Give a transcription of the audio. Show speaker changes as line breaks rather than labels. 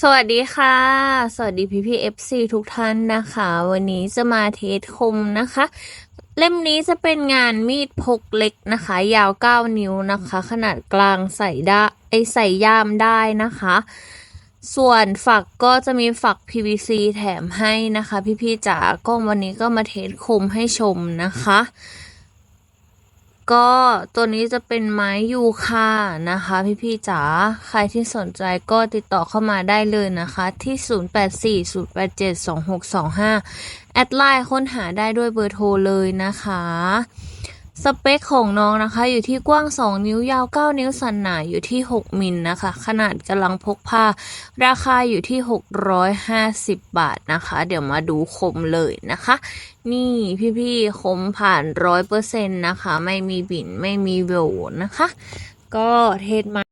สวัสดีค่ะ สวัสดีพี่พี่เอฟซีทุกท่านนะคะ วันนี้จะมาเทสคมนะคะ เล่มนี้จะเป็นงานมีดพกเล็กนะคะ ยาว 9 นิ้วนะคะ ขนาดกลางใส่ได้ไอใส่ย่ามได้นะคะ ส่วนฝักก็จะมีฝัก PVC แถมให้นะคะ พี่ๆจ๋าก็วันนี้ก็มาเทสคมให้ชมนะคะ ก็ตัวนี้จะเป็นไม้ยูคานะคะ พี่ๆจ๋าใครที่สนใจก็ติดต่อเข้ามาได้เลยนะคะที่ 0840872625 แอดไลน์ค้นหาได้ด้วยเบอร์โทรเลยนะคะ สเปคของน้องนะคะ อยู่ที่กว้าง 2 นิ้วยาว 9 นิ้วสันหนาอยู่ที่ 6 มิลนะคะ ขนาดกำลังพกพาราคาอยู่ที่ 650 บาทนะคะ เดี๋ยวมาดูคมเลยนะคะ นี่พี่ๆคมผ่านร้อยเปอร์เซ็นต์นะคะ ไม่มีบิ่นไม่มีโหวนะคะ ก็เทสมา